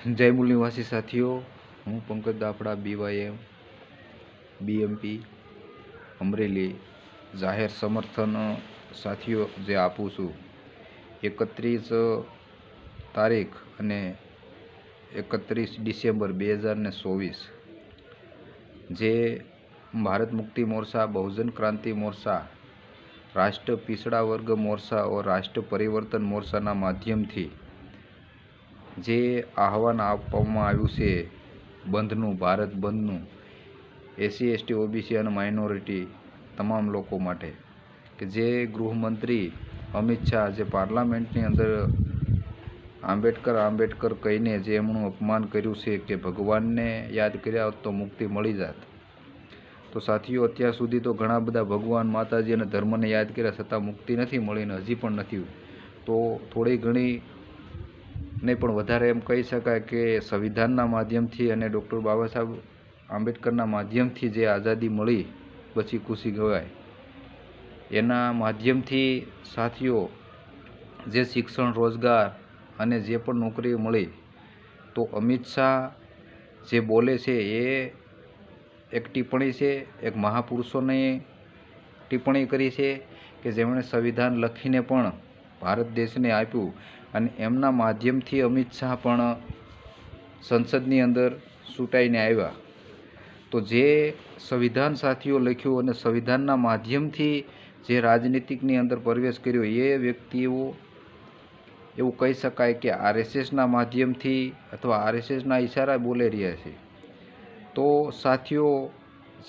જય મૂળ નિવાસી સાથીઓ, હું પંકજ દાફડા બીવાયએમ બીએમપી અમરેલી. જાહેર સમર્થન, સાથીઓ, જે આપું છું. એકત્રીસ તારીખ અને એકત્રીસ ડિસેમ્બર બે હજાર ને ચોવીસ, જે ભારત મુક્તિ મોરચા, બહુજન ક્રાંતિ મોરચા, રાષ્ટ્ર પિછડા વર્ગ મોરચા ઓર રાષ્ટ્ર પરિવર્તન મોરચાના માધ્યમથી જે આહવાન આપવામાં આવ્યું છે, બંધનું, ભારત બંધનું, એસસી, એસટી, ઓબીસી અને માઇનોરિટી તમામ લોકો માટે, કે જે ગૃહમંત્રી અમિત શાહ, જે પાર્લામેન્ટની અંદર આંબેડકર આંબેડકર કહીને જે એમનું અપમાન કર્યું છે કે ભગવાનને યાદ કર્યા હોત તો મુક્તિ મળી જાત. તો સાથીઓ, અત્યાર સુધી તો ઘણા બધા ભગવાન માતાજી અને ધર્મને યાદ કર્યા છતાં મુક્તિ નથી મળીને હજી પણ નથી. તો થોડી ઘણી નહીં, પણ વધારે એમ કહી શકાય કે સંવિધાનના માધ્યમથી અને ડૉક્ટર બાબા સાહેબ આંબેડકરના માધ્યમથી જે આઝાદી મળી, પછી ખુશી ગવાય. એના માધ્યમથી સાથીઓ, જે શિક્ષણ, રોજગાર અને જે પણ નોકરી મળી, તો અમિત શાહ જે બોલે છે એ એક ટિપ્પણી છે, એક મહાપુરુષોની ટિપ્પણી કરી છે કે જેમણે સંવિધાન લખીને પણ ભારત દેશને આપ્યું. અને એમના માધ્યમથી અમિત શાહ પણ સંસદની અંદર ચૂંટાઈને આવ્યા. તો જે સંવિધાન સાથીઓ લખ્યું અને સંવિધાનના માધ્યમથી જે રાજનીતિકની અંદર પ્રવેશ કર્યો, એ વ્યક્તિઓ એવું કહી શકાય કે આરએસએસના માધ્યમથી અથવા આરએસએસના ઇશારા બોલી રહ્યા છે. તો સાથીઓ,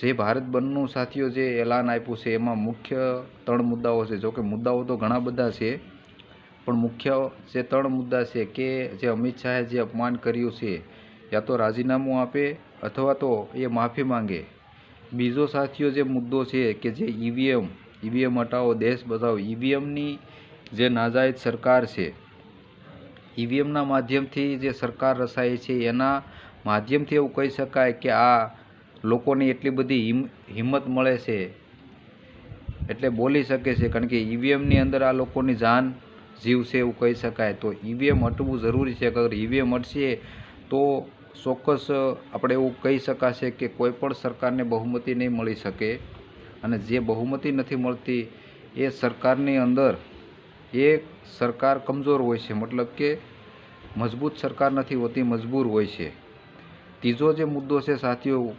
જે ભારત બંધનું સાથીઓ જે એલાન આપ્યું છે, એમાં મુખ્ય ત્રણ મુદ્દાઓ છે. જોકે મુદ્દાઓ તો ઘણા બધા છે. પણ મુખ્ય જે ત્રણ મુદ્દા છે કે જે અમિત શાહે જે અપમાન કર્યું છે, યા તો રાજીનામું આપે અથવા તો એ માફી માંગે. બીજો સાથીઓ જે મુદ્દો છે કે જે ઈવીએમ ઈવીએમ હટાવો, દેશ બચાવો ઈવીએમની જે નાજાયજ સરકાર છે ઈવીએમના માધ્યમથી જે સરકાર રસાય છે, એના માધ્યમથી એવું કહી શકાય કે આ લોકોને એટલી બધી હિંમત મળે છે. એટલે બોલી શકે છે કારણ કે ઈવીએમની અંદર આ લોકોની જાન જીવ છે એવું કહી શકાય. તો ઈવીએમ હટવું જરૂરી છે. અગર ઈવીએમ હટશે તો ચોક્કસ આપણે એવું કહી શકાશે કે કોઈ પણ સરકારને બહુમતી નહીં મળી શકે. અને જે બહુમતી નથી મળતી, એ સરકારની અંદર એ સરકાર કમજોર હોય છે. મતલબ કે મજબૂત સરકાર નથી હોતી, મજબૂર હોય છે. ત્રીજો જે મુદ્દો છે સાથીઓ,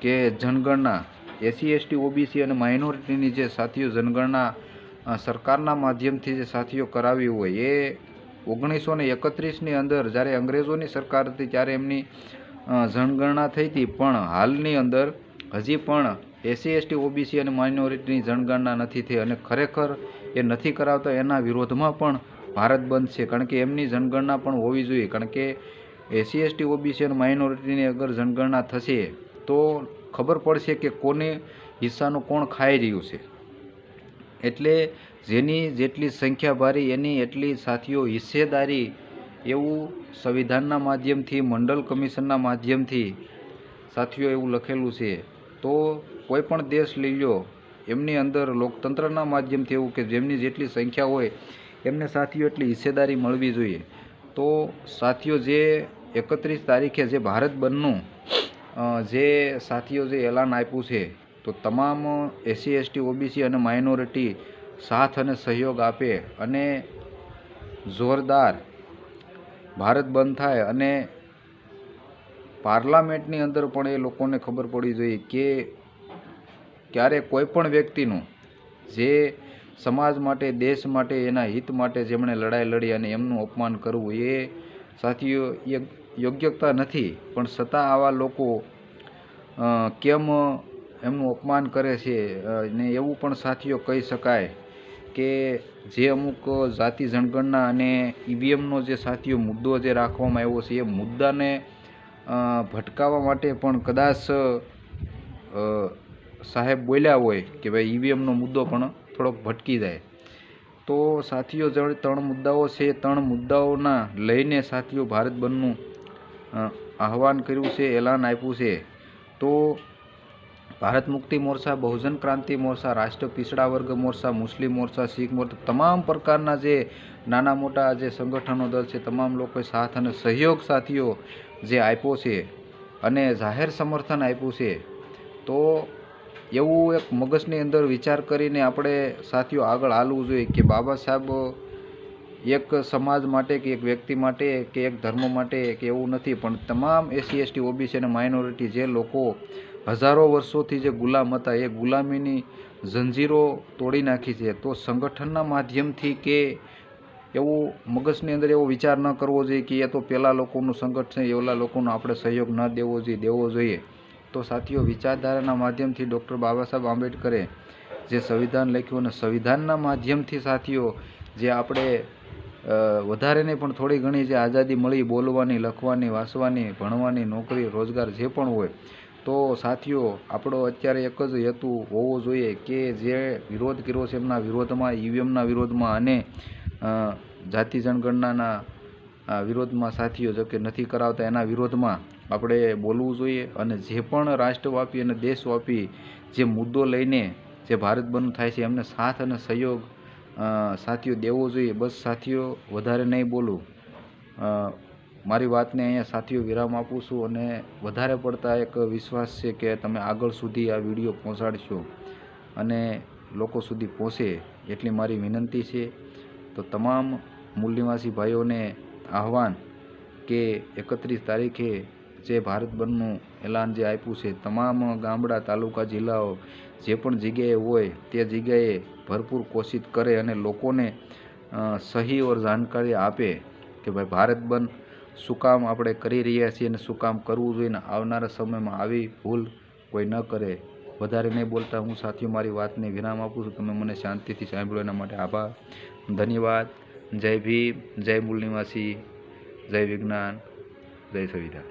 કે જનગણના, એસસી, એસટી, ઓબીસી અને માઇનોરિટીની જે સાથીઓ જનગણના સરકારના માધ્યમથી જે સાથીઓ કરાવી હોય, એ ઓગણીસો ને એકત્રીસની અંદર જ્યારે અંગ્રેજોની સરકાર હતી ત્યારે એમની જનગણના થઈ હતી. પણ હાલની અંદર હજી પણ એસસી, એસટી, ઓબીસી અને માઇનોરિટીની જનગણના નથી થઈ અને ખરેખર એ નથી કરાવતા એના વિરોધમાં પણ ભારત બંધ છે. કારણ કે એમની જનગણના પણ હોવી જોઈએ. કારણ કે એસસી, એસટી, ઓબીસી અને માઇનોરિટીની અગર જનગણના થશે તો ખબર પડશે કે કોને હિસ્સાનું કોણ ખાઈ રહ્યું છે. એટલે જેની જેટલી સંખ્યા ભારી, એની એટલી સાથીઓ હિસ્સેદારી એવું સંવિધાનના માધ્યમથી મંડળ કમિશનના માધ્યમથી સાથીઓ એવું લખેલું છે. તો કોઈ પણ દેશ લઈ લો એમની અંદર લોકતંત્રના માધ્યમથી એવું કે જેમની જેટલી સંખ્યા હોય, એમને સાથીઓ એટલી હિસ્સેદારી મળવી જોઈએ. તો સાથીઓ જે એકત્રીસ તારીખે જે ભારત બંધનું જે સાથીઓ જે એલાન આપ્યું છે તો તમામ એસસી, એસટી, ઓબીસી અને માઇનોરિટી સાથ અને સહયોગ આપે અને જોરદાર ભારત બંધ થાય અને પાર્લામેન્ટની અંદર પણ એ લોકોને ખબર પડવી જોઈએ કે ક્યારે કોઈ પણ વ્યક્તિનું જે સમાજ માટે, દેશ માટે, એના હિત માટે જેમણે લડાઈ લડી અને એમનું અપમાન કરવું એ સાથીઓ યોગ્યતા નથી. પણ છતાં આવા લોકો કેમ એમનું અપમાન કરે છે ને એવું પણ સાથીઓ કહી શકાય કે જે અમુક જાતિ જનગણના અને ઈવીએમનો જે સાથીઓ મુદ્દો જે રાખવામાં આવ્યો છે, એ મુદ્દાને ભટકાવવા માટે પણ કદાચ સાહેબ બોલ્યા હોય કે ભાઈ ઈવીએમનો મુદ્દો પણ થોડોક ભટકી જાય. તો સાથીઓ જે ત્રણ મુદ્દાઓ છે, ત્રણ મુદ્દાઓના લઈને સાથીઓ ભારત બંધનું આહવાન કર્યું છે, એલાન આપ્યું છે. તો ભારત મુક્તિ મોરચા, બહુજન ક્રાંતિ મોરચા રાષ્ટ્ર પિછડા વર્ગ મોરચા, મુસ્લિમ મોરચા, શીખ મોરચા, તમામ પ્રકારના જે નાના મોટા જે સંગઠનો દળ છે, તમામ લોકોએ સાથ અને સહયોગ સાથીઓ જે આપ્યો છે અને જાહેર સમર્થન આપ્યું છે, તો એવું એક મગજની અંદર વિચાર કરીને આપણે સાથીઓ આગળ હાલવું જોઈએ કે બાબા સાહેબ એક સમાજ માટે કે એક વ્યક્તિ માટે કે એક ધર્મ માટે કે એવું નથી. પણ તમામ એસસી, એસટી, ઓબીસી અને માઇનોરિટી જે લોકો હજારો વર્ષોથી જે ગુલામ હતા, એ ગુલામીની જંજીરો તોડી નાખી છે. તો સંગઠનના માધ્યમથી કે એવું મગજની અંદર એવો વિચાર ન કરવો જોઈએ કે એ તો પેલા લોકોનું સંગઠન છે એવલા લોકોનો આપણે સહયોગ ન દેવો જોઈએ દેવો જોઈએ. તો સાથીઓ, વિચારધારાના માધ્યમથી ડૉક્ટર બાબા આંબેડકરે જે સંવિધાન લખ્યું અને સંવિધાનના માધ્યમથી, સાથીઓ, જે આપણે વધારે નહીં, પણ થોડી ઘણી જે આઝાદી મળી બોલવાની, લખવાની, વાંચવાની, ભણવાની, નોકરી, રોજગાર જે પણ હોય, તો સાથીઓ, આપણો અત્યારે એક જ હેતુ હોવો જોઈએ કે જે વિરોધ કર્યો છે એમના વિરોધમાં, ઈવીએમના વિરોધમાં અને જાતિ જનગણનાના વિરોધમાં સાથીઓ, જો કે નથી કરાવતા, એના વિરોધમાં આપણે બોલવું જોઈએ અને જે પણ રાષ્ટ્રવ્યાપી અને દેશવ્યાપી જે મુદ્દો લઈને જે ભારત બંધ થાય છે, એમને સાથ અને સહયોગ સાથીઓ, દેવો જોઈએ. બસ સાથીઓ, વધારે નહીં બોલું. મારી વાતને અહીંયા સાથીઓ વિરામ આપું છું અને વધારે પડતા એક વિશ્વાસ છે કે તમે આગળ સુધી આ વીડિયો પહોંચાડશો અને લોકો સુધી પહોંચે એટલી મારી વિનંતી છે. તો તમામ મૂલ્યવાસી ભાઈઓને આહવાન કે એકત્રીસ તારીખે જે ભારત બંધનું એલાન જે આપ્યું છે, તમામ ગામડા, તાલુકા, જિલ્લાઓ જે પણ જગ્યાએ હોય તે જગ્યાએ ભરપૂર કોશિશ કરે અને લોકોને સહી ઓર જાણકારી આપે કે ભાઈ ભારત બંધ શું કામ આપણે કરી રહ્યા છીએ અને શું કામ કરવું જોઈએ ને આવનારા સમયમાં આવી ભૂલ કોઈ ન કરે. વધારે નહીં બોલતા હું સાથીઓ, મારી વાતને વિરામ આપું છું. તમે મને શાંતિથી સાંભળ્યો એના માટે આભાર. ધન્યવાદ. જય ભીમ. જય મૂળ નિવાસી. જય વિજ્ઞાન. જય સંવિધાન.